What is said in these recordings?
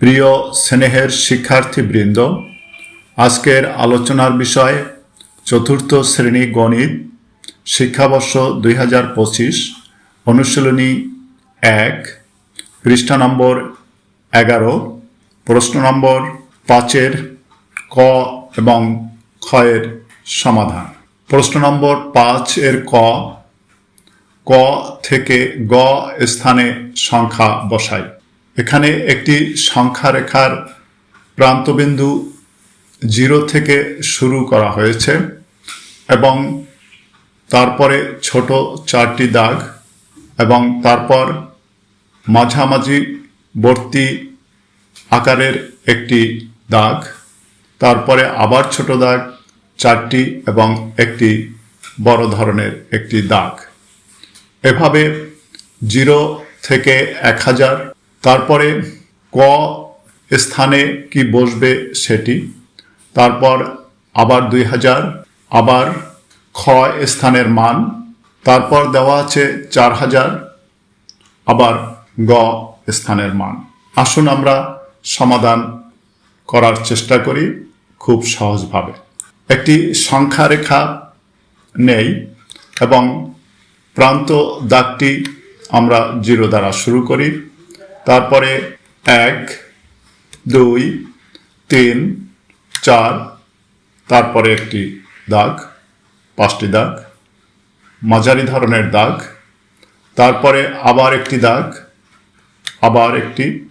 প্রিয় স্নেহের শিক্ষার্থীবৃন্দ, আজকের আলোচনার বিষয় চতুর্থ শ্রেণি গণিত, শিক্ষাবর্ষ দুই হাজার পঁচিশ, অনুশীলনী এক, পৃষ্ঠা নম্বর এগারো, প্রশ্ন নম্বর পাঁচের ক এবং ক্ষয়ের সমাধান। প্রশ্ন নম্বর পাঁচ এর ক ক থেকে গ স্থানে সংখ্যা বসাই। এখানে একটি সংখ্যা রেখার প্রান্তবিন্দু জিরো থেকে শুরু করা হয়েছে এবং তারপরে ছোট চারটি দাগ এবং তারপর মাঝামাঝি বর্তি আকারের একটি দাগ, তারপরে আবার ছোট দাগ, চারটি এবং একটি বড় ধরনের একটি দাগ। এভাবে জিরো থেকে এক হাজার তারপরে ক স্থানে কি বসবে সেটি, তারপর আবার দুই হাজার, আবার খ স্থানের মান, তারপর দেওয়া আছে চার হাজার, আবার গ স্থানের মান। আসুন আমরা সমাধান করার চেষ্টা করি খুব সহজভাবে। একটি সংখ্যা রেখা নেই এবং প্রান্ত দাগটি আমরা জিরো দ্বারা শুরু করি। তারপরে এক, দুই, তিন, চার, তারপরে একটি দাগ, পাঁচটি দাগ, মাঝারি ধরনের দাগ, তারপরে আবার একটি দাগ, আবার একটি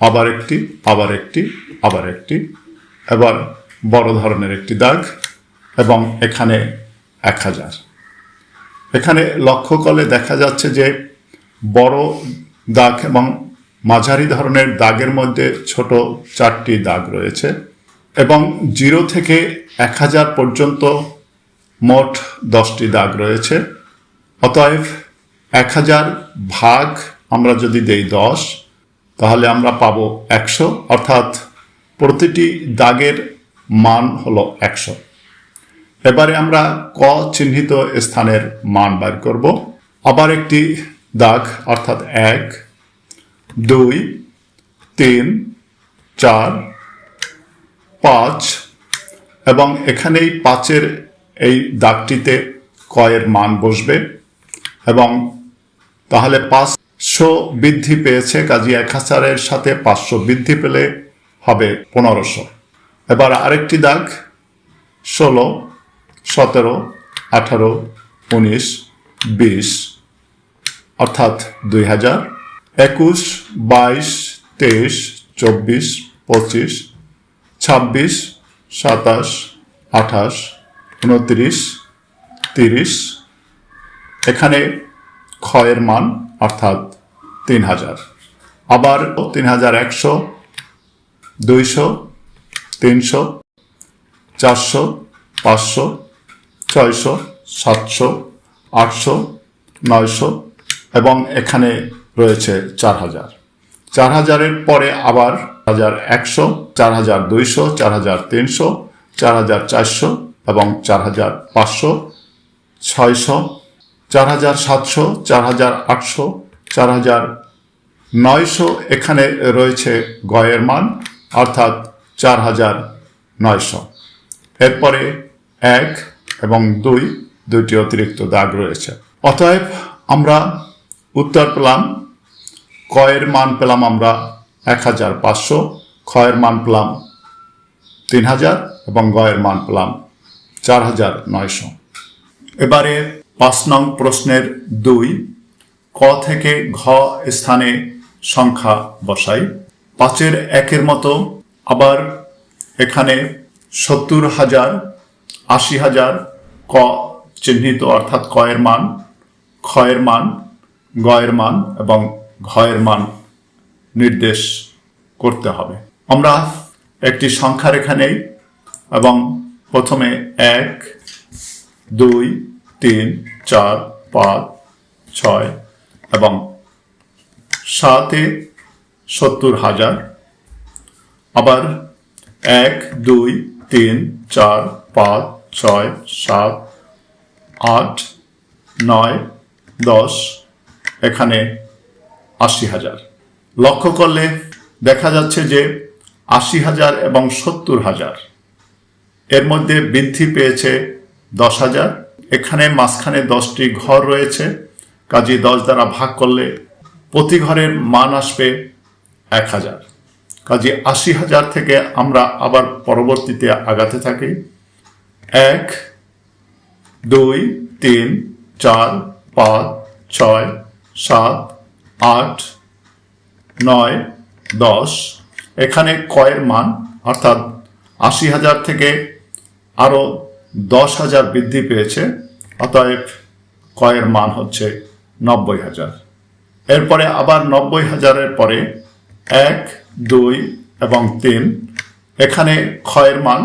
আবার একটি আবার একটি আবার একটি, এবার বড় ধরনের একটি দাগ এবং এখানে এক হাজার। এখানে লক্ষ্য করলে দেখা যাচ্ছে যে বড় দাগ এবং মাঝারি ধরনের দাগের মধ্যে ছোট চারটি দাগ রয়েছে এবং জিরো থেকে এক হাজার পর্যন্ত মোট দশটি দাগ রয়েছে। অতএব এক হাজার ভাগ আমরা যদি দেই দশ, তাহলে আমরা পাবো একশো, অর্থাৎ প্রতিটি দাগের মান হলো একশো। এবারে আমরা ক চিহ্নিত স্থানের মান বার করব। আবার একটি দাগ, অর্থাৎ এক দুই, তিন, চার, পাঁচ এবং এখানেই পাঁচের এই দাগটিতে কয়ের মান বসবে এবং তাহলে পাঁচশো বৃদ্ধি পেয়েছে, কাজী এক হাজারের সাথে পাঁচশো বৃদ্ধি পেলে হবে পনেরোশো। এবার আরেকটি দাগ, ষোলো, সতেরো, আঠারো, উনিশ, বিশ, অর্থাৎ দুই হাজার। একুশ, বাইশ, তেইশ, চব্বিশ, পঁচিশ, ছাব্বিশ, সাতাশ, আঠাশ, উনত্রিশ, তিরিশ। এখানে ক্ষয়ের মান অর্থাৎ তিন হাজার। আবার তিন হাজার একশো, দুইশো, তিনশো, চারশো, পাঁচশো, ছয়শো, সাতশো, আটশো, নয়শো এবং এখানে রয়েছে চার হাজার। চার হাজারের পরে আবার হাজার একশো, চার হাজার দুইশো, চার হাজার তিনশো, চার হাজার চারশো এবং চার হাজার পাঁচশো, ছয়শো, চার হাজার সাতশো, চার হাজার আটশো, চার হাজার নয়শো এখানে রয়েছে গয়ের মান, অর্থাৎ চার হাজার নয়শো। এরপরে এক এবং দুই, দুইটি অতিরিক্ত দাগ রয়েছে। অতএব আমরা উত্তর পেলাম কয়ের মান পেলাম আমরা এক হাজার পাঁচশো, ক্ষয়ের মান পেলাম তিন হাজার এবং গয়ের মান পেলাম চার হাজার নয়শো। এবারে পাঁচ নং প্রশ্নের দুই, ক থেকে ঘ স্থানে সংখ্যা বসাই। পাঁচের একের মতো আবার এখানে সত্তর হাজার, আশি হাজার ক চিহ্নিত, অর্থাৎ কয়ের মান, ক্ষয়ের মান, গয়ের মান এবং ঘয়ের মান নির্দেশ করতে হবে। আমরা একটি সংখ্যা রেখা নেই এবং প্রথমে এক, দুই, তিন, চার, পাঁচ, ছয় এবং সাতে সত্তর হাজার। আবার এক, দুই, তিন, চার, পাঁচ, ছয়, সাত, আট, নয়, দশ এখানে আশি হাজার। লক্ষ্য করলে দেখা যাচ্ছে যে আশি হাজার এবং সত্তর হাজার। এর মধ্যে বৃদ্ধি পেয়েছে দশ হাজার। এখানে মাঝখানে দশটি ঘর রয়েছে। কাজে দশ দ্বারা ভাগ করলে প্রতি ঘরের মান আসবে এক হাজার। কাজে আশি হাজার থেকে আমরা আবার পরবর্তীতে আগাতে থাকি। এক, দুই, তিন, চার, পাঁচ, ছয়, সাত আট, নয়, দশ, এখানে কয়ের মান, অর্থাৎ আশি হাজার থেকে আরও দশ হাজার বৃদ্ধি পেয়েছে, অতএব কয়ের মান হচ্ছে নব্বই হাজার। এরপরে আবার নব্বই হাজারের পরে এক, দুই এবং তিন, এখানে ক্ষয়ের মান,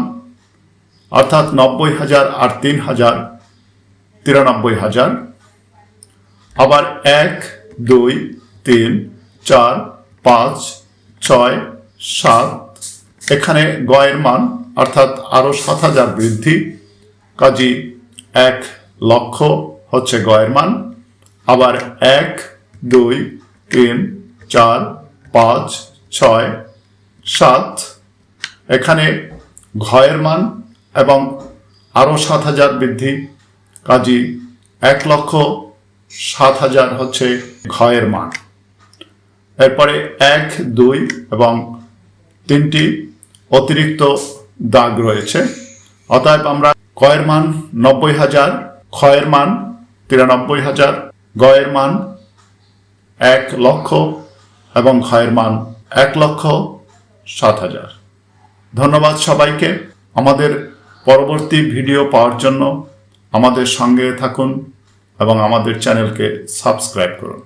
অর্থাৎ নব্বই হাজার আর তিন হাজার তিরানব্বই হাজার। আবার এক, দুই তিন, চার, পাঁচ, ছয়, সাত। এখানে গয়ের মান অর্থাৎ আরও সাত হাজার বৃদ্ধি। কাজী এক লক্ষ হচ্ছে গয়ের মান। আবার এক, দুই, তিন, চার, পাঁচ, ছয়, সাত। এখানে ঘয়ের মান এবং আরও সাত হাজার বৃদ্ধি। কাজী এক লক্ষ সাত হাজার হচ্ছে ঘয়ের মান। এরপরে এক, দুই এবং তিনটি অতিরিক্ত দাগ রয়েছে। অতএব আমরা কয়ের মান নব্বই হাজার, ক্ষয়ের মান তিরানব্বই হাজার, গয়ের মান এক লক্ষ এবং ক্ষয়ের মান এক লক্ষ সাত হাজার। ধন্যবাদ সবাইকে। আমাদের পরবর্তী ভিডিও পাওয়ার জন্য আমাদের সঙ্গে থাকুন এবং আমাদের চ্যানেলকে সাবস্ক্রাইব করুন।